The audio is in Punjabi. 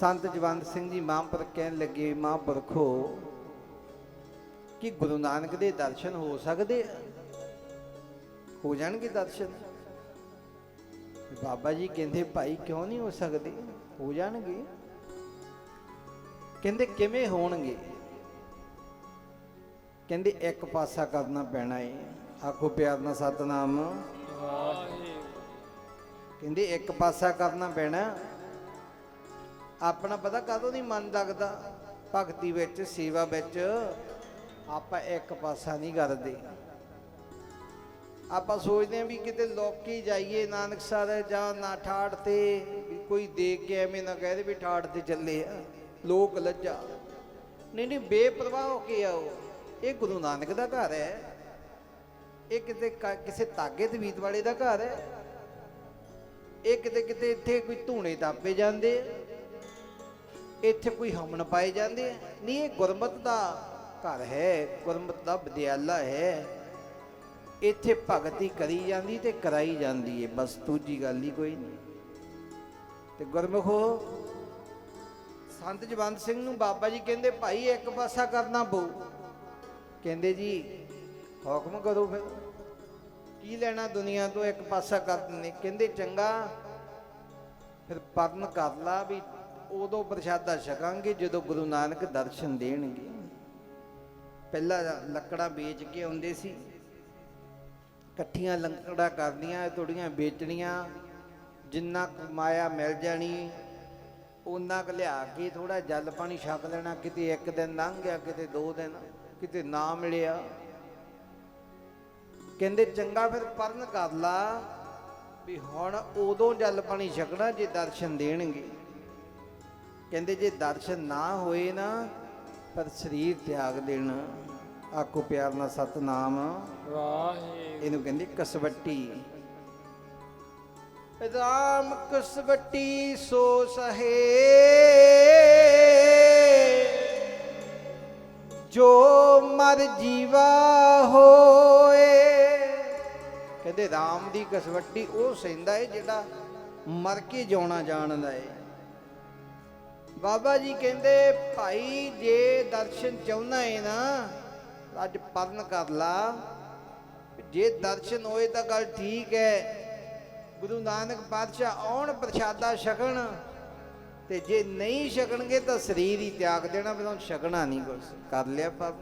ਸੰਤ ਜਵੰਦ ਸਿੰਘ ਜੀ ਮਹਾਂਪੁਰਖ ਕਹਿਣ ਲੱਗੇ ਮਹਾਂਪੁਰਖੋ ਕਿ ਗੁਰੂ ਨਾਨਕ ਦੇ ਦਰਸ਼ਨ ਹੋ ਸਕਦੇ ਆ? ਹੋ ਜਾਣਗੇ ਦਰਸ਼ਨ। ਬਾਬਾ ਜੀ ਕਹਿੰਦੇ ਭਾਈ ਕਿਉਂ ਨਹੀਂ ਹੋ ਸਕਦੇ? ਹੋ ਜਾਣਗੇ। ਕਹਿੰਦੇ ਕਿਵੇਂ ਹੋਣਗੇ? ਕਹਿੰਦੇ ਇੱਕ ਪਾਸਾ ਕਰਨਾ ਪੈਣਾ ਏ। ਆਖੋ ਪਿਆਰ ਨਾਲ ਸਤਨਾਮ। ਕਹਿੰਦੇ ਇੱਕ ਪਾਸਾ ਕਰਨਾ ਪੈਣਾ। ਆਪਣਾ ਪਤਾ ਕਦੋਂ ਨਹੀਂ ਮਨ ਲੱਗਦਾ? ਭਗਤੀ ਵਿੱਚ, ਸੇਵਾ ਵਿੱਚ ਆਪਾਂ ਇੱਕ ਪਾਸਾ ਨਹੀਂ ਕਰਦੇ। ਆਪਾਂ ਸੋਚਦੇ ਹਾਂ ਵੀ ਕਿਤੇ ਲੋਕੀ ਜਾਈਏ, ਨਾਨਕ ਸਾਹਿਬ ਜਾਂ ਨਾ ਠਾੜ ਤੇ ਕੋਈ ਦੇਖ ਕੇ ਐਵੇਂ ਨਾ ਕਹਦੇ ਵੀ ਠਾੜ ਤੇ ਚੱਲੇ ਆ। ਲੋਕ ਲੱਜਾ। ਨਹੀਂ ਨਹੀਂ, ਬੇਪਰਵਾਹ ਹੋ ਕੇ ਆਓ। ਇਹ ਗੁਰੂ ਨਾਨਕ ਦਾ ਘਰ ਹੈ। ਇਹ ਕਿਤੇ ਕ- ਕਿਸੇ ਤਾਗੇ ਤਵੀਤ ਵਾਲੇ ਦਾ ਘਰ ਹੈ। ਇਹ ਕਿਤੇ ਕਿਤੇ ਇੱਥੇ ਕੋਈ ਧੂਣੇ ਤਾਪੇ ਜਾਂਦੇ ਆ। ਇੱਥੇ ਕੋਈ ਹਮਨ ਪਾਏ ਜਾਂਦੇ ਨਹੀਂ, ਇਹ ਗੁਰਮਤ ਦਾ ਘਰ ਹੈ, ਗੁਰਮਤ ਦਾ ਵਿਦਿਆਲਾ ਹੈ। ਇੱਥੇ ਭਗਤੀ ਕਰੀ ਜਾਂਦੀ ਤੇ ਕਰਾਈ ਜਾਂਦੀ ਹੈ ਬਸ ਦੂਜੀ ਗੱਲ ਹੀ ਕੋਈ ਨਹੀਂ। ਤੇ ਗੁਰਮੁਖੋ, ਸੰਤ ਜਵੰਤ ਸਿੰਘ ਨੂੰ ਬਾਬਾ ਜੀ ਕਹਿੰਦੇ, ਭਾਈ, ਇੱਕ ਪਾਸਾ ਕਰਨਾ ਪਊ। ਕਹਿੰਦੇ ਜੀ, ਹੁਕਮ ਕਰੋ ਫਿਰ। ਕੀ ਲੈਣਾ ਦੁਨੀਆ ਤੋਂ ਇੱਕ ਪਾਸਾ ਕਰ ਦਿੰਦੇ? ਕਹਿੰਦੇ, ਚੰਗਾ, ਫਿਰ ਪਰਨ ਕਰ ਲਾ ਵੀ ਉਦੋਂ ਪ੍ਰਸ਼ਾਦਾ ਛਕਾਂਗੇ ਜਦੋਂ ਗੁਰੂ ਨਾਨਕ ਦਰਸ਼ਨ ਦੇਣਗੇ। ਪਹਿਲਾਂ ਲੱਕੜਾਂ ਵੇਚ ਕੇ ਆਉਂਦੇ ਸੀ। ਇਕੱਠੀਆਂ ਲੱਕੜਾਂ ਕਰਨੀਆਂ ਥੋੜੀਆਂ ਵੇਚਣੀਆਂ। ਜਿੰਨਾ ਕਮਾਇਆ ਮਿਲ ਜਾਣੀ ਉਹਨਾਂ ਕੁ ਲਿਆ ਕੇ ਥੋੜਾ ਜਲ ਪਾਣੀ ਛਕ ਲੈਣਾ। ਕਿਤੇ ਇੱਕ ਦਿਨ ਲੰਘ ਗਿਆ, ਕਿਤੇ ਦੋ ਦਿਨ, ਕਿਤੇ ਨਾ ਮਿਲਿਆ। ਕਹਿੰਦੇ ਚੰਗਾ ਫਿਰ ਪਰਨ ਕਰ ਲਾ, ਵੀ ਹੁਣ ਉਦੋਂ ਜਲ ਪਾਣੀ ਛਕਣਾ ਜੇ ਦਰਸ਼ਨ ਦੇਣਗੇ। ਕਹਿੰਦੇ ਜੇ ਦਰਸ਼ਨ ਨਾ ਹੋਏ ਨਾ ਪਰ ਸਰੀਰ ਤਿਆਗ ਦੇਣਾ। ਆਕੋ ਪਿਆਰ ਨਾਲ ਸਤਨਾਮ। ਵਾਹਿਗੁਰੂ। ਇਹਨੂੰ ਕਹਿੰਦੇ ਕਸਵੱਟੀ। ਰਾਮ ਕਸਵੱਟੀ ਸੋ ਸਹੇ। ਜੋ ਮਰ ਜੀਵਾ ਹੋਏ। ਕਹਿੰਦੇ ਰਾਮ ਦੀ ਕਸਵੱਟੀ ਉਹ ਸਹਿੰਦਾ ਏ ਜਿਹੜਾ ਮਰ ਕੇ ਜਿਉਣਾ ਜਾਣਦਾ ਏ। ਬਾਬਾ ਜੀ ਕਹਿੰਦੇ, ਭਾਈ, ਜੇ ਦਰਸ਼ਨ ਚਾਹੁੰਦਾ ਏ ਨਾ ਅੱਜ ਪਰਨ ਕਰ ਲਾ। ਜੇ ਦਰਸ਼ਨ ਹੋਏ ਤਾਂ ਗੱਲ ਠੀਕ ਹੈ ਗੁਰੂ ਨਾਨਕ ਪਾਤਸ਼ਾਹ ਆਉਣ ਪ੍ਰਸ਼ਾਦਾ ਛਕਣ ਤੇ ਜੇ ਨਹੀਂ ਛਕਣਗੇ ਤਾਂ ਸਰੀਰ ਹੀ ਤਿਆਗ ਦੇਣਾ ਫਿਰ ਉਹਨੂੰ ਛਕਣਾ ਨਹੀਂ ਕੁਛ। ਕਰ ਲਿਆ ਪਰ